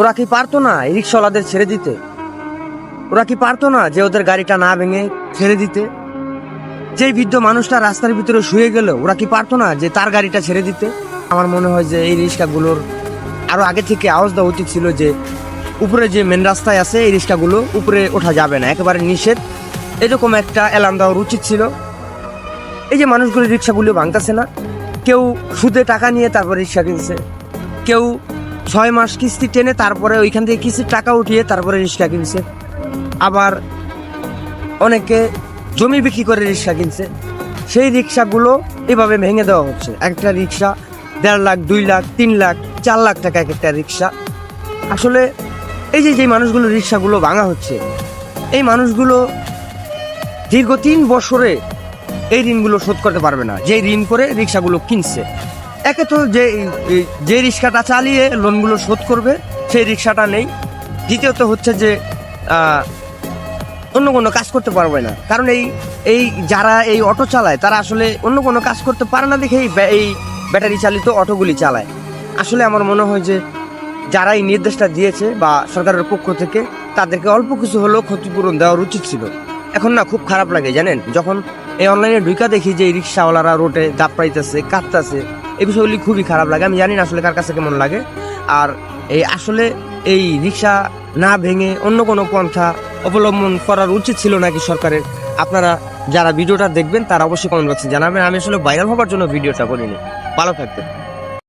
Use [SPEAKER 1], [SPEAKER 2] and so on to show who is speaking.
[SPEAKER 1] ওরা কি পারতো না এই রিক্সাওয়ালাদের ছেড়ে দিতে? ওরা কি পারতো না যে ওদের গাড়িটা না ভেঙে ছেড়ে দিতে? যে বৃদ্ধ মানুষটা রাস্তার ভিতরে শুয়ে গেল, ওরা কি পারতো না যে তার গাড়িটা ছেড়ে দিতে? আমার মনে হয় যে এই রিক্সাগুলোর আরও আগে থেকে আওয়াজ দেওয়া উচিত ছিল যে উপরে যে মেন রাস্তায় আছে, এই রিক্সাগুলো উপরে ওঠা যাবে না, একেবারে নিষেধ। এরকম একটা অ্যালার্ম দেওয়ার উচিত ছিল। এই যে মানুষগুলো রিক্সাগুলো ভাঙতেছে না, কেউ সুদে টাকা নিয়ে তারপর রিক্সা কিনছে, কেউ ছয় মাস কিস্তি টেনে তারপরে ওইখান থেকে কিস্তির টাকা উঠিয়ে তারপরে রিক্সা কিনছে। আবার অনেকে জমি বিক্রি করে রিক্সা কিনছে। সেই রিক্সাগুলো এভাবে ভেঙে দেওয়া হচ্ছে। একটা রিক্সা দেড় লাখ, দুই লাখ, তিন লাখ, চার লাখ টাকা এক একটা রিক্সা। আসলে এই যে যে মানুষগুলো রিক্সাগুলো ভাঙা হচ্ছে, এই মানুষগুলো দীর্ঘ তিন বছরে এই ঋণগুলো শোধ করতে পারবে না। যে ঋণ করে রিক্সাগুলো কিনছে। একে তো যে যে রিক্সাটা চালিয়ে লোনগুলো শোধ করবে, সেই রিক্সাটা নেই। দ্বিতীয়ত হচ্ছে যে অন্য কোনো কাজ করতে পারবে না। কারণ এই এই যারা এই অটো চালায়, তারা আসলে অন্য কোনো কাজ করতে পারে না দেখে এই ব্যা- এই ব্যাটারি চালিত অটোগুলি চালায়। আসলে আমার মনে হয় যে, যারা এই নির্দেশটা দিয়েছে বা সরকারের পক্ষ থেকে, তাদেরকে অল্প কিছু হলেও ক্ষতিপূরণ দেওয়ার উচিত ছিল। এখন না, খুব খারাপ লাগে, জানেন? যখন এই অনলাইনে ঢুকা দেখি যে, এই রিক্সাওয়ালারা রোডে দাপ পাইতেছে, কাঁদতেছে এই বিষয়গুলি খুবই খারাপ লাগে। আমি জানি না আসলে কার কাছে কেমন লাগে। আর এই আসলে এই রিক্সা না ভেঙে অন্য কোনো পন্থা অবলম্বন করার উচিত ছিল নাকি সরকারের? আপনারা যারা ভিডিওটা দেখবেন তারা অবশ্যই কমেন্ট বক্সে জানাবেন। আমি আসলে ভাইরাল হবার জন্য ভিডিওটা করিনি। ভালো থাকবেন।